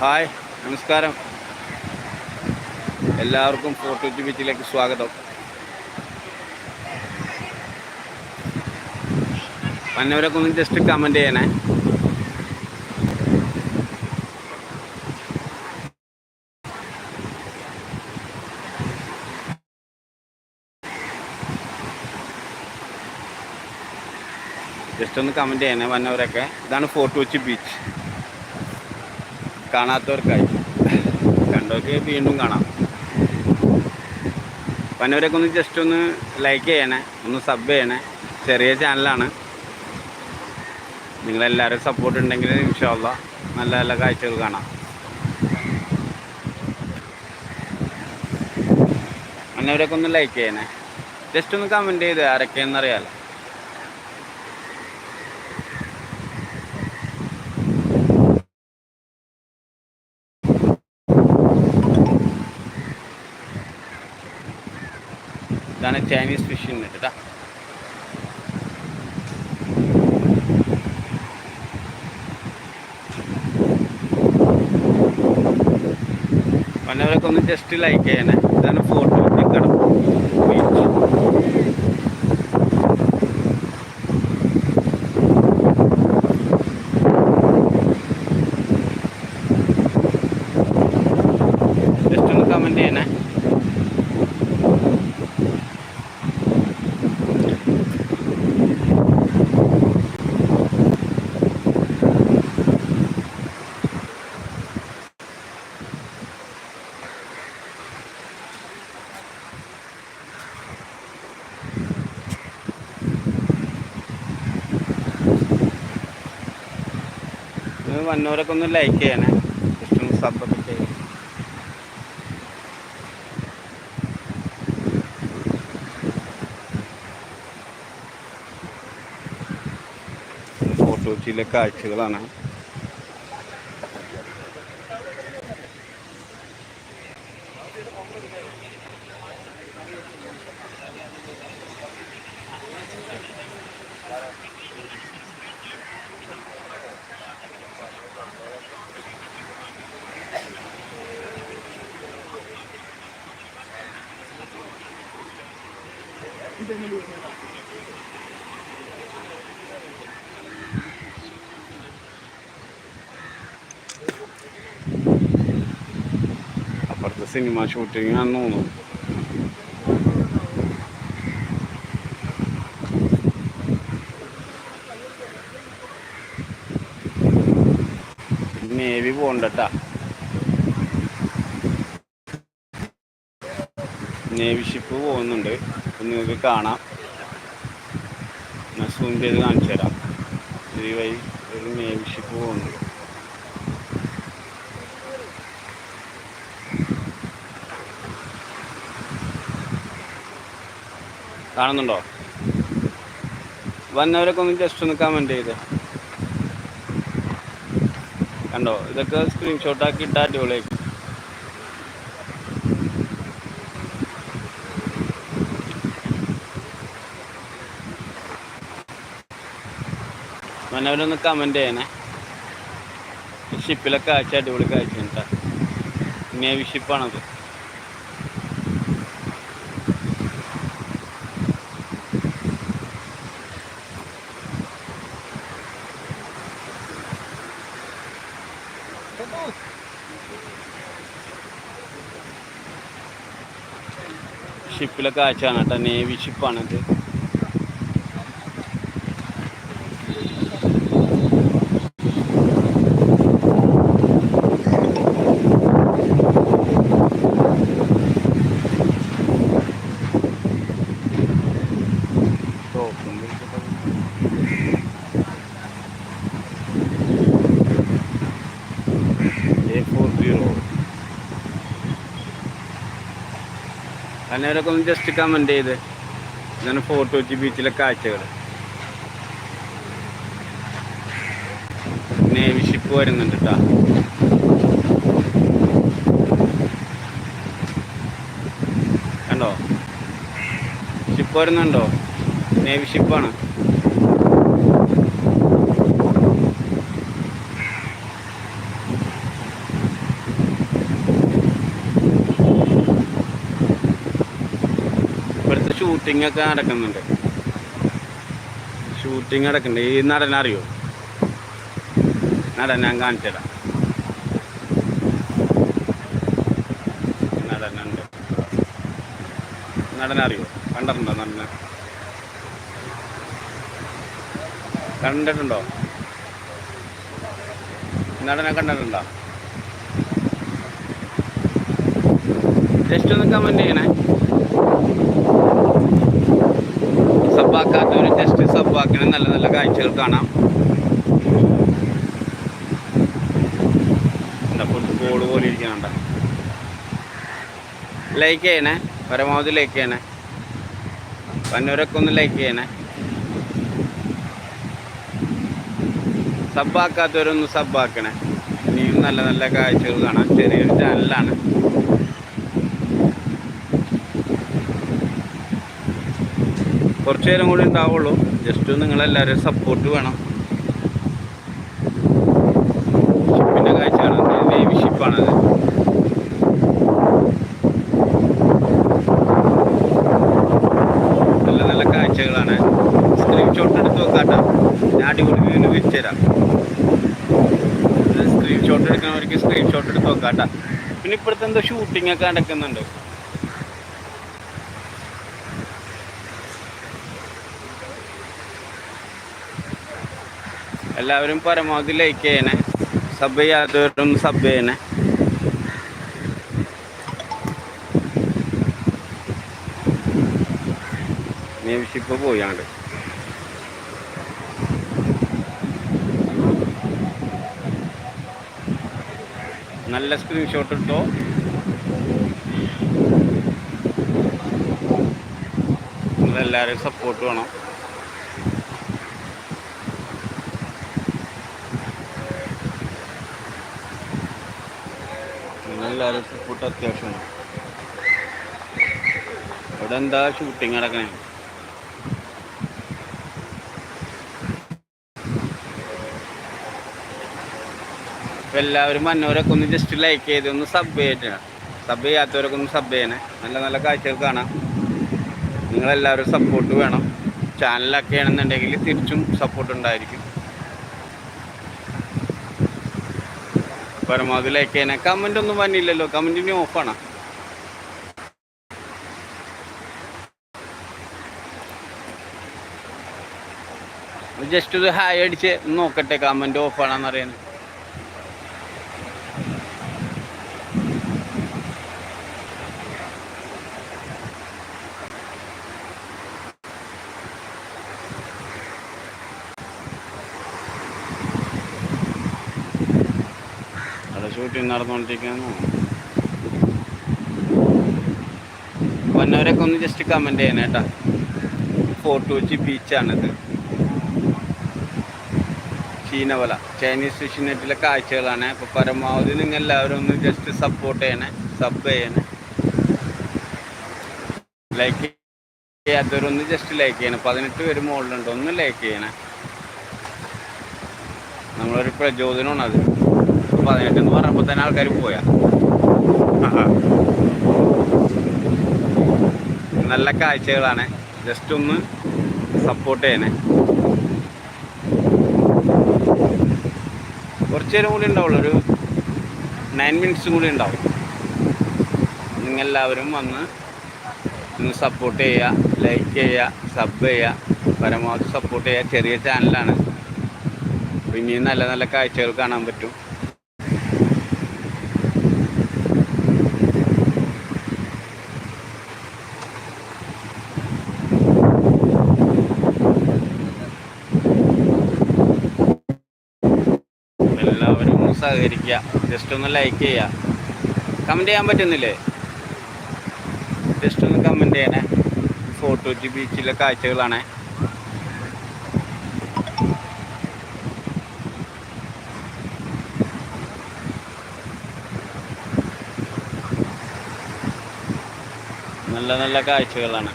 Hi നമസ്കാരം. എല്ലാവർക്കും forty ബീച്ചിലേക്ക് സ്വാഗതം. വന്നവരൊക്കെ ഒന്ന് ജസ്റ്റ് കമന്റ് ചെയ്യണേ. ജസ്റ്റ് ഒന്ന് കമന്റ് ചെയ്യണേ വന്നവരൊക്കെ. ഇതാണ് ഫോർട്ട് കൊച്ചി ബീച്ച് കാണാത്തവർക്കായി. കണ്ടവർക്ക് വീണ്ടും കാണാം. വന്നവരൊക്കെ ഒന്ന് ജസ്റ്റ് ഒന്ന് ലൈക്ക് ചെയ്യണേ ഒന്ന് സബ് ചെയ്യണേ. ചെറിയ ചാനലാണ് നിങ്ങളെല്ലാവരും സപ്പോർട്ട് ഉണ്ടെങ്കിൽ ഇൻഷാല്ല നല്ല നല്ല കാഴ്ചകൾ കാണാം. വന്നവരൊക്കെ ഒന്ന് ലൈക്ക് ചെയ്യണേ. ജസ്റ്റ് ഒന്ന് കമന്റ് ചെയ്ത് ആരൊക്കെയെന്നറിയാലോ ഇതാണ് ചൈനീസ് ഫിഷിംഗ് നെറ്റ് കേട്ടോ. വന്നവരൊക്കെ ഒന്ന് ജസ്റ്റ് ലൈക്ക് ചെയ്യണേ. ഇതാണ് ഫോട്ടോ കടം ബീച്ച് ജസ്റ്റ് ഒന്ന് കമന്റ് ചെയ്യണേ ഇത് വന്നവരൊക്കെ ഒന്ന് ലൈക്ക് ചെയ്യണേ. ഇഷ്ടം സബ്ബൊക്കെ ചെയ്യണം ഫോട്ടോ ചില കാഴ്ചകളാണ്. സിനിമ ഷൂട്ടിംഗ് ആണെന്ന് തോന്നുന്നു. നേവി പോണ്ടട്ടാ. നേവി ഷിപ്പ് പോകുന്നുണ്ട്. നിങ്ങൾക്ക് കാണാം. ഞാൻ സൂം ചെയ്ത് കാണിച്ചു തരാം ഒരു നേവി ഷിപ്പ് പോകുന്നുണ്ട്. കാണുന്നുണ്ടോ? വന്നവരൊക്കെ ഒന്ന് ജസ്റ്റ് ഒന്ന് കമന്റ് ചെയ്ത്. കണ്ടോ? ഇതൊക്കെ സ്ക്രീൻഷോട്ട് ആക്കി ഇട്ടാൽ അടിപൊളിയായി. വന്നവരൊന്ന് കമന്റ് ചെയ്യണേ. ഷിപ്പിലൊക്കെ കാഴ്ച അടിപൊളി കാഴ്ച ഉണ്ടാ നേവി ഷിപ്പാണത് ഷിപ്പിലെ കാഴ്ചയാണ് കേട്ടോ നേവി ഷിപ്പാണിത് അന്നേരമൊക്കെ ഒന്ന് ജസ്റ്റ് കമന്റ് ചെയ്ത്. ഇതാണ് ഫോർട്ട് കൊച്ചി ബീച്ചിലെ കാഴ്ചകൾ നേവി ഷിപ്പ് വരുന്നുണ്ട് കേട്ടോ കണ്ടോ? ഷിപ്പ് വരുന്നുണ്ടോ? നേവി ഷിപ്പാണ് ഇപ്പോഴത്തെ ഷൂട്ടിംഗ് ഒക്കെ നടക്കുന്നുണ്ട്. ഷൂട്ടിംഗ് നടക്കുന്നുണ്ട്. ഈ നടൻ അറിയോ? നടൻ ഞാൻ കാണിച്ചതാ നടനുണ്ട്. നടൻ അറിയോ? കണ്ടിട്ടുണ്ടോ നടനെ? കണ്ടിട്ടുണ്ടോ? നടനെ കണ്ടിട്ടുണ്ടോ? ജസ്റ്റ് ഒന്ന് കമന്റ് ചെയ്യണേ. സബ്ബാക്കാത്തവർ ജസ്റ്റ് സബ്ബാക്കണം നല്ല നല്ല കാഴ്ചകൾ കാണാം. എന്താ ഫുട്ബോൾ പോലെ ഇരിക്കണണ്ട? ലൈക്ക് ചെയ്യണേ. പരമാവധി ലൈക്ക് ചെയ്യണേ. വന്നവരൊക്കെ ഒന്ന് ലൈക്ക് ചെയ്യണേ. സബ്ബാക്കാത്തവരൊന്ന് സബ്ബാക്കണേ ഇനിയും നല്ല നല്ല കാഴ്ചകൾ കാണാം. ചെറിയൊരു ചാനലാണ് കുറച്ച് നേരം കൂടി ഉണ്ടാവുള്ളൂ. ജസ്റ്റ് നിങ്ങളെല്ലാവരും സപ്പോർട്ട് വേണം. ഷിപ്പിന്റെ കാഴ്ചയാണ് നേവി ഷിപ്പാണത് നല്ല നല്ല കാഴ്ചകളാണ്. സ്ക്രീൻഷോട്ട് എടുത്ത് വെക്കാട്ടോ ഞാൻ അടിപൊളി വീണ്ടും വിരിച്ചുതരാം സ്ക്രീൻഷോട്ട് എടുക്കുന്നവർക്ക് സ്ക്രീൻഷോട്ട് എടുത്ത് വെക്കാട്ടോ പിന്നെ ഇപ്പോഴത്തെ എന്തോ ഷൂട്ടിംഗ് ഒക്കെ നടക്കുന്നുണ്ട്. എല്ലാവരും പരമാവധി ലൈക്ക് ചെയ്യണേ. സബ് ചെയ്യാത്തവരും സബ് ചെയ്യണേ. നേവിഷിപ്പ് പോയാണ്ട് നല്ല സ്ക്രീൻഷോട്ട് ഇട്ടോ. നിങ്ങളെല്ലാവരും സപ്പോർട്ട് വേണം. നിങ്ങളെല്ലാവരും സപ്പോർട്ട് അത്യാവശ്യമാണ്. ഇവിടെ എന്താ ഷൂട്ടിങ് നടക്കണേ എല്ലാവരും വന്നവരൊക്കെ ഒന്ന് ജസ്റ്റ് ലൈക്ക് ചെയ്ത് ഒന്ന് സബ് ചെയ്യട്ടെ. സബ് ചെയ്യാത്തവരൊക്കെ ഒന്ന് സബ് ചെയ്യണേ. നല്ല നല്ല കാഴ്ചകൾ കാണാം. നിങ്ങളെല്ലാവരും സപ്പോർട്ട് വേണം. ചാനലൊക്കെ ആണെന്നുണ്ടെങ്കിൽ തിരിച്ചും സപ്പോർട്ട് ഉണ്ടായിരിക്കും. പരമാവധി ലൈക്ക് ചെയ്യണേ കമന്റ് ഒന്നും വന്നില്ലല്ലോ കമന്റിന് ഓഫാണ് ജസ്റ്റ് ഒരു ഹായ് അടിച്ച് നോക്കട്ടെ കമന്റ് ഓഫാണെന്ന് ഷൂട്ടിങ് നടന്നുകൊണ്ടിരിക്കുന്നു വന്നവരൊക്കെ ഒന്ന് ജസ്റ്റ് കമന്റ് ചെയ്യണം കേട്ടാ ഫോർട്ട് കൊച്ചി ബീച്ചാണിത് ചീനവല ചൈനീസ് ഫിഷ് നെറ്റിലെ കാഴ്ചകളാണ്. അപ്പോൾ പരമാവധി നിങ്ങൾ എല്ലാവരും ഒന്ന് ജസ്റ്റ് സപ്പോർട്ട് ചെയ്യണേ. സബ് ചെയ്യണേ. ലൈക്ക് ചെയ്യാത്തവരൊന്ന് ജസ്റ്റ് ലൈക്ക് ചെയ്യണം. പതിനെട്ട് പേര് മുകളിലുണ്ട്. ഒന്ന് ലൈക്ക് ചെയ്യണേ. നമ്മളൊരു പ്രചോദനമാണ് അത്. പതിനെട്ട് എന്ന് പറഞ്ഞപ്പോൾ തന്നെ ആൾക്കാർ പോയാ. നല്ല കാഴ്ചകളാണ്. ജസ്റ്റ് ഒന്ന് സപ്പോർട്ട് ചെയ്യണേ. കുറച്ച് നേരം കൂടി ഉണ്ടാവുള്ളൂ. ഒരു നയൻ മിനിറ്റ്സും കൂടി ഉണ്ടാവും. നിങ്ങളെല്ലാവരും വന്ന് ഒന്ന് സപ്പോർട്ട് ചെയ്യുക ലൈക്ക് ചെയ്യുക സബ് ചെയ്യുക. പരമാവധി സപ്പോർട്ട് ചെയ്യുക. ചെറിയ ചാനലാണ് അപ്പോൾ ഇനിയും നല്ല നല്ല കാഴ്ചകൾ കാണാൻ പറ്റും എല്ലാവരും ഒന്ന് സഹകരിക്കുക. ജസ്റ്റ് ഒന്ന് ലൈക്ക് ചെയ്യുക. കമന്റ് ചെയ്യാൻ പറ്റുന്നില്ലേ? ജസ്റ്റ് ഒന്ന് കമന്റ് ചെയ്യണേ. ഫോട്ടോ ജി ബീച്ചിലെ കാഴ്ചകളാണ്. നല്ല നല്ല കാഴ്ചകളാണ്.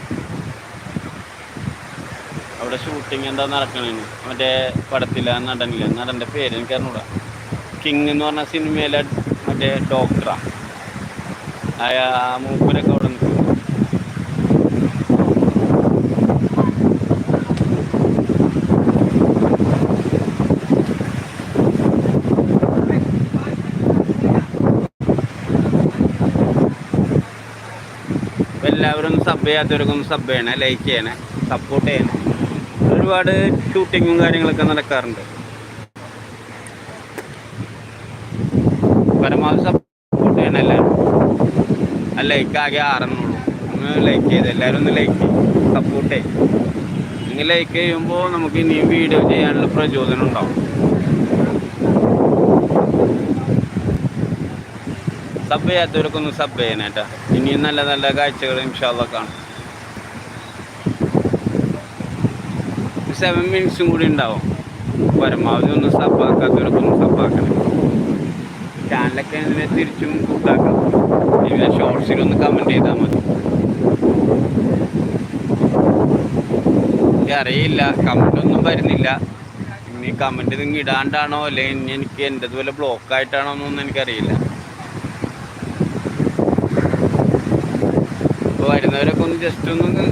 അവിടെ ഷൂട്ടിങ് എന്താ നടക്കണേ മറ്റേ പടത്തിലെ നടനില്ല? നടന്റെ പേര് എനിക്ക് അറിഞ്ഞൂടാ കിങ് എന്ന് പറഞ്ഞ സിനിമയിലെ മറ്റേ ഡോക്ടറാണ് അയാ മൂപ്പരൊക്കെ അവിടെ നിൽക്കും. എല്ലാവരും സബ് ചെയ്യാത്തവർക്കും സബ് ചെയ്യണേ ലൈക്ക് ചെയ്യണേ സപ്പോർട്ട് ചെയ്യണേ. ഒരുപാട് ഷൂട്ടിങ്ങും കാര്യങ്ങളൊക്കെ നടക്കാറുണ്ട്. പരമാവധി സപ്പോർട്ട് ചെയ്യണം എല്ലാവരും ആ ലൈക്ക് ആകെ ആറെണ്ണുള്ളൂ ഒന്ന് ലൈക്ക് ചെയ്ത് എല്ലാവരും ഒന്ന് ലൈക്ക് സപ്പോർട്ട് ചെയ്യും. നിങ്ങൾ ലൈക്ക് ചെയ്യുമ്പോൾ നമുക്ക് ഇനിയും വീഡിയോ ചെയ്യാനുള്ള പ്രചോദനം ഉണ്ടാവും. സബ് ചെയ്യാത്തവരൊക്കെ ഒന്ന് സബ് ചെയ്യണം കേട്ടോ. ഇനിയും നല്ല നല്ല കാഴ്ചകൾ ഇൻഷാല്ല കാണും. സെവൻ മിനിറ്റ്സും കൂടി ഉണ്ടാവും. പരമാവധി ഒന്ന് സബ്ബാക്കാത്തവരൊക്കെ ഒന്ന് സബ്ബാക്കണം ചാനലൊക്കെ ഇതിനെ തിരിച്ചും കൂട്ടാക്കാം ഇങ്ങനെ ഷോർട്സിലൊന്ന് കമന്റ് ചെയ്താൽ മതി. അറിയില്ല ഒന്നും വരുന്നില്ല. ഇനി കമന്റ് നിങ്ങൾ ഇടാണ്ടാണോ അല്ലെങ്കിൽ ഇനി എനിക്ക് എന്റെ ഇതുപോലെ ബ്ലോക്ക് ആയിട്ടാണോ എന്നൊന്നും എനിക്കറിയില്ല. ഇപ്പോൾ വരുന്നവരൊക്കെ ഒന്ന് ജസ്റ്റ് ഒന്ന്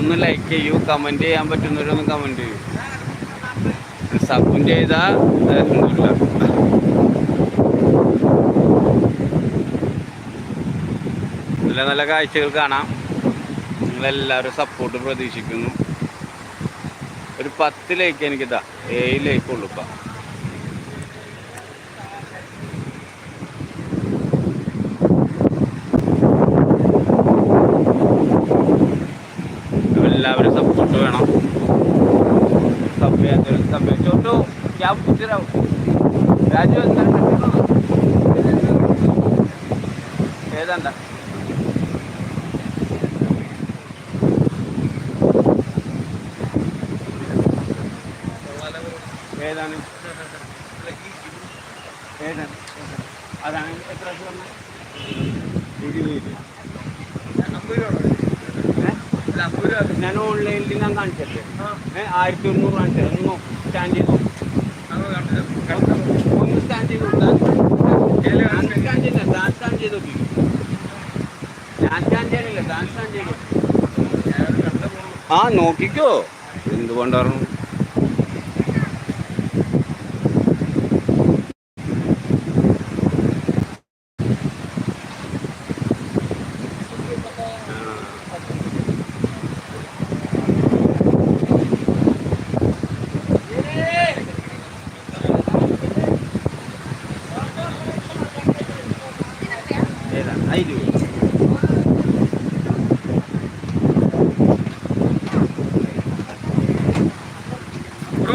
ഒന്ന് ലൈക്ക് ചെയ്യൂ കമന്റ് ചെയ്യാൻ പറ്റുന്നവരൊന്ന് കമന്റ് ചെയ്യൂ. സബും ചെയ്താൽ നല്ല നല്ല കാഴ്ചകൾ കാണാം. നിങ്ങളെല്ലാവരും സപ്പോർട്ട് പ്രതീക്ഷിക്കുന്നു. ഒരു പത്ത് ലേക്ക് എനിക്കിതാ. ഏഴ് ലേക്ക് ഉള്ളൂ ഇപ്പം. എല്ലാവരും സപ്പോർട്ട് വേണം. സഭ്യ സഭ്യ ചോട്ടു ക്യാബ് രാജു എന്താ കാണിച്ചല്ലേ ആയിരത്തി ഒരുന്നൂറ് കാണിച്ചത്. ഒന്ന് സ്റ്റാൻഡ് ചെയ്തു. ഒന്ന് സ്റ്റാൻഡ് ചെയ്തു ചെയ്തില്ല താൻ സ്കാൻ ചെയ്ത്. ഞാൻ സ്റ്റാൻഡ് ചെയ്യാനില്ല താൻ സ്കാൻ ചെയ്തു. ആ നോക്കിക്കോ. എന്തുകൊണ്ടാണ് ഏതാണ് അതിൽ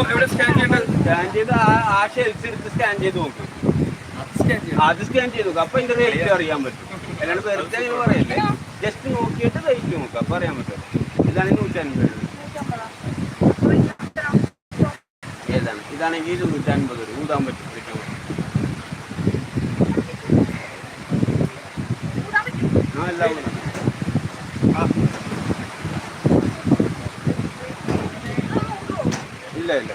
സ്കാൻ ചെയ്ത് ആ- ഷെൽസ് എടുത്ത് സ്കാൻ ചെയ്ത് നോക്ക്. അത് സ്കാൻ ചെയ്ത് നോക്കും. അപ്പൊ ഇതിന്റെ റേറ്റ് അറിയാൻ പറ്റും. അല്ലാണ്ട് വെറുതെ അങ്ങനെ പറയല്ലേ? ജസ്റ്റ് നോക്കിയിട്ട് റേറ്റ് നോക്കുക അപ്പൊ അറിയാൻ പറ്റും. ഇതാണ് നൂറ്റൻപത്. ഏതാണ്? ഇതാണെങ്കിൽ ഇരുന്നൂറ്റൻപത് രൂപ. ഊതാൻ പറ്റും പിടിക്കാൻ പറ്റും ആ എല്ലാം ഊതാം. ആ. ഇല്ല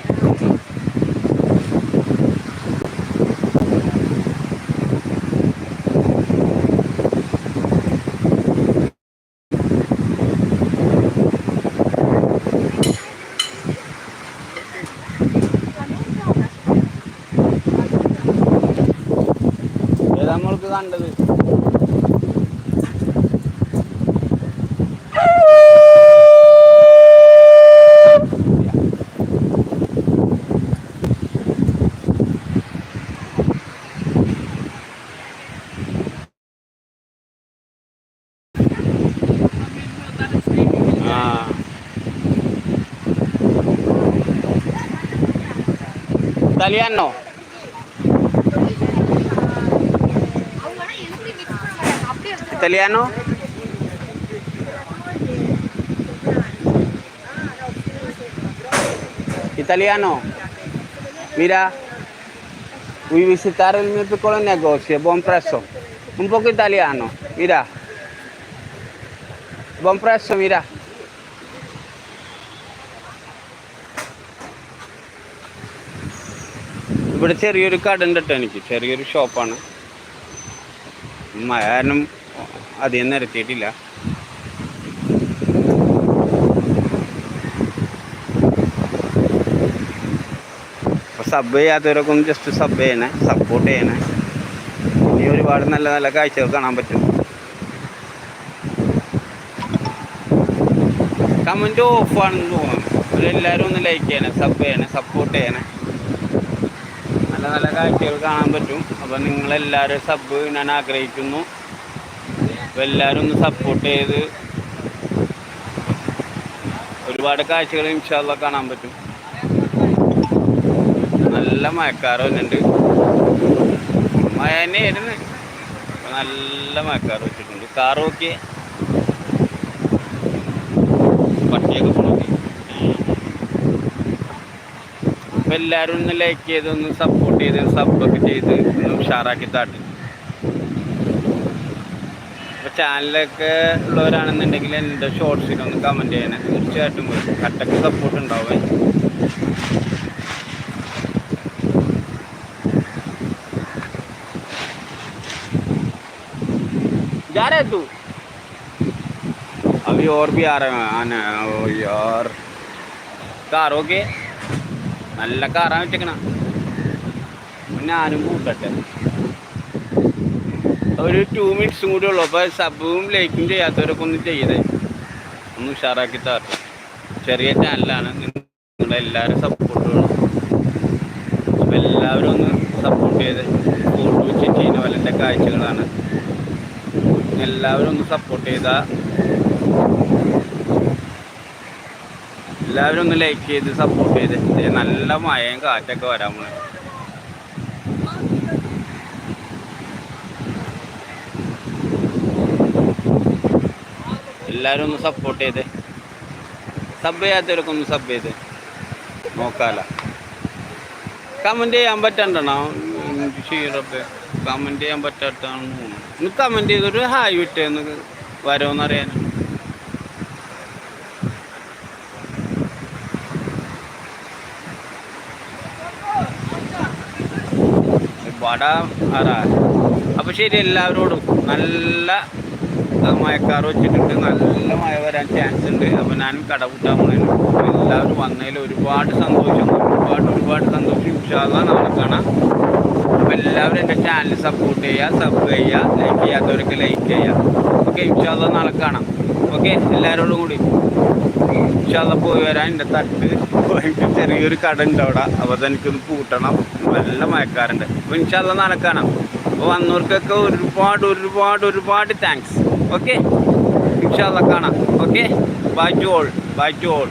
ഇല്ല നമ്മൾക്ക് കണ്ടത്? Italiano. Italiano italiano mira vuoi visitare il mio piccolo negozio buon prezzo un poco italiano mira. Buon prezzo mira ഇവിടെ ചെറിയൊരു കട ഉണ്ട് കേട്ടോ എനിക്ക്. ചെറിയൊരു ഷോപ്പാണ്. മഴ കാരണം അധികം നിരത്തിയിട്ടില്ല. സബ് ചെയ്യാത്തവരൊക്കെ ഒന്ന് ജസ്റ്റ് സബ് ചെയ്യണേ സപ്പോർട്ട് ചെയ്യണേ. ഇനി ഒരുപാട് നല്ല നല്ല കാഴ്ചകൾ കാണാൻ പറ്റും. കമന്റ് ഓഫാണെന്ന് തോന്നുന്നു. എല്ലാവരും ഒന്ന് ലൈക്ക് ചെയ്യണേ സബ് ചെയ്യണേ സപ്പോർട്ട് ചെയ്യണേ. നല്ല കാഴ്ചകൾ കാണാൻ പറ്റും. അപ്പോൾ നിങ്ങളെല്ലാവരും സബ് ഞാൻ ആഗ്രഹിക്കുന്നു. അപ്പോൾ എല്ലാവരും ഒന്ന് സപ്പോർട്ട് ചെയ്ത് ഒരുപാട് കാഴ്ചകൾ ഇൻഷാല്ല കാണാൻ പറ്റും. നല്ല മഴക്കാറ് വന്നിട്ടുണ്ട്. മഴ തന്നെയായിരുന്നു. നല്ല മഴക്കാറ് വെച്ചിട്ടുണ്ട്. കാർ നോക്കിയേ. അപ്പൊ എല്ലാവരും ഒന്ന് ലൈക്ക് ചെയ്ത് ഒന്ന് സപ്പോർട്ട് ചെയ്ത് സബ്ബൊക്കെ ചെയ്ത് ഒന്ന് ഉഷാറാക്കി താട്ടി അപ്പൊ ചാനലൊക്കെ ഉള്ളവരാണെന്നുണ്ടെങ്കിൽ എൻ്റെ ഷോർട്സിലൊന്ന് കമൻറ്റ് ചെയ്യണേ തീർച്ചയായിട്ടും വരും. കട്ടക്ക് സപ്പോർട്ട് ഉണ്ടാവേ जा रहे तू अभी और भी आ रहे हैं आने ओ यार കാറൊക്കെ നല്ല കാറാൻ വെച്ചേക്കണ. ആരും കൂട്ടട്ടെ. ഒരു ടു മിനിറ്റ്സും കൂടി ഉള്ളു. അപ്പോൾ സബും ലൈക്കും ചെയ്യാത്തവരൊക്കെ ഒന്ന് ചെയ്തേ ഒന്ന് ഉഷാറാക്കി തരട്ടെ ചെറിയ ചാനലാണ് നിങ്ങളെല്ലാവരും സപ്പോർട്ട് വേണം അപ്പോൾ എല്ലാവരും ഒന്ന് സപ്പോർട്ട് ചെയ്ത് ഫോട്ടോ വെച്ചിട്ട് വല്ല കാഴ്ചകളാണ്. എല്ലാവരും ഒന്ന് സപ്പോർട്ട് ചെയ്താ എല്ലാവരും ഒന്ന് ലൈക്ക് ചെയ്ത് സപ്പോർട്ട് ചെയ്ത്. നല്ല മഴയും കാറ്റൊക്കെ വരാൻ പോണേ. എല്ലാവരും ഒന്ന് സപ്പോർട്ട് ചെയ്ത്. സബ് ചെയ്യാത്തവരൊക്കെ ഒന്ന് സബ് ചെയ്ത്. നോക്കാല. കമന്റ് ചെയ്യാൻ പറ്റണ്ടണോ ഷീറപ്പ് കമന്റ് ചെയ്യാൻ പറ്റാത്തതാണെന്ന് തോന്നുന്നു ഒന്ന് കമന്റ് ചെയ്തൊരു ഹായ് വിട്ടേന്ന് വരുമെന്നറിയാൻ വട ആറാ അപ്പോൾ ശരി എല്ലാവരോടും നല്ല മഴക്കാറ് വെച്ചിട്ടുണ്ട്. നല്ല മഴ വരാൻ ചാൻസ് ഉണ്ട്. അപ്പോൾ ഞാൻ കട കൂട്ടാൻ എല്ലാവരും വന്നതിൽ ഒരുപാട് സന്തോഷം. ഒരുപാട് ഒരുപാട് സന്തോഷം. ഇൻഷാല്ല നാളെ കാണാം. അപ്പോൾ എല്ലാവരും എന്റെ ചാനൽ സപ്പോർട്ട് ചെയ്യുക സബ് ചെയ്യുക ലൈക്ക് ചെയ്യാത്തവരൊക്കെ ലൈക്ക് ചെയ്യുക ഓക്കെ ഉഷാദ നാളെ കാണാം. ഓക്കെ എല്ലാവരോടും കൂടി. ഉഷാദ പോയി വരാൻ എന്റെ തട്ട്. പോയിട്ട് ചെറിയൊരു കട ഉണ്ട് അവിടെ. അപ്പോൾ അതെനിക്കൊന്ന് പൂട്ടണം നല്ല മഴക്കാറുണ്ട് അപ്പോൾ ഇൻഷാല്ല നാളെ കാണാം. അപ്പോൾ വന്നവർക്കൊക്കെ ഒരുപാട് ഒരുപാട് ഒരുപാട് താങ്ക്സ് ഓക്കെ ഇൻഷാല്ല കാണാം. Okay bye to all bye to all